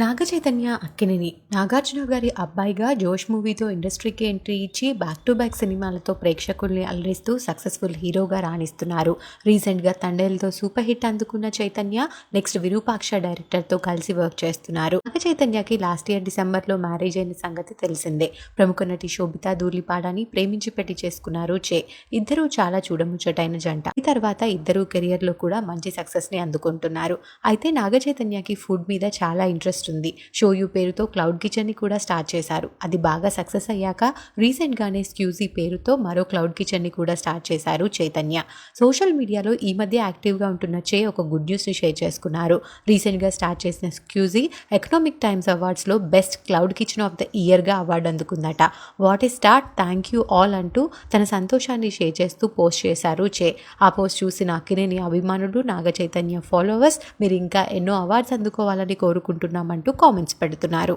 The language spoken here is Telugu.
నాగచైతన్య అక్కినేని. నాగార్జున గారి అబ్బాయిగా జోష్ మూవీతో ఇండస్ట్రీకి ఎంట్రీ ఇచ్చి బ్యాక్ టు బ్యాక్ సినిమాలతో ప్రేక్షకుల్ని అలరిస్తూ సక్సెస్ఫుల్ హీరోగా రాణిస్తున్నారు. రీసెంట్గా తండేలతో సూపర్ హిట్ అందుకున్న చైతన్య నెక్స్ట్ విరూపాక్ష డైరెక్టర్తో కలిసి వర్క్ చేస్తున్నారు. నాగ చైతన్యకి లాస్ట్ ఇయర్ డిసెంబర్లో మ్యారేజ్ అయిన సంగతి తెలిసిందే. ప్రముఖ నటి శోభితా దూర్లిపాడాని ప్రేమించి పెట్టి చేసుకున్నారు చే. ఇద్దరూ చాలా చూడముచ్చటైన జంట. ఈ తర్వాత ఇద్దరూ కెరియర్లో కూడా మంచి సక్సెస్ని అందుకుంటున్నారు. అయితే నాగచైతన్యకి ఫుడ్ మీద చాలా ఇంట్రెస్ట్ వస్తుంది. షోయూ పేరుతో క్లౌడ్ కిచెన్ని కూడా స్టార్ట్ చేశారు. అది బాగా సక్సెస్ అయ్యాక రీసెంట్గానే స్క్యూజీ పేరుతో మరో క్లౌడ్ కిచెన్ని కూడా స్టార్ట్ చేశారు చైతన్య. సోషల్ మీడియాలో ఈ మధ్య యాక్టివ్గా ఉంటున్న చే ఒక గుడ్ న్యూస్ని షేర్ చేసుకున్నారు. రీసెంట్గా స్టార్ట్ చేసిన స్క్యూజీ economic times అవార్డ్స్లో best cloud kitchen of the ఇయర్గా award అందుకుందట. వాట్ ఈ స్టార్ట్ థ్యాంక్ యూ ఆల్ అంటూ తన సంతోషాన్ని షేర్ చేస్తూ పోస్ట్ చేశారు చే. ఆ పోస్ట్ చూసిన అక్కినేని అభిమానులు నాగ చైతన్య ఫాలోవర్స్ మీరు ఇంకా ఎన్నో అవార్డ్స్ అందుకోవాలని అంటూ కామెంట్స్ పెడుతున్నారు.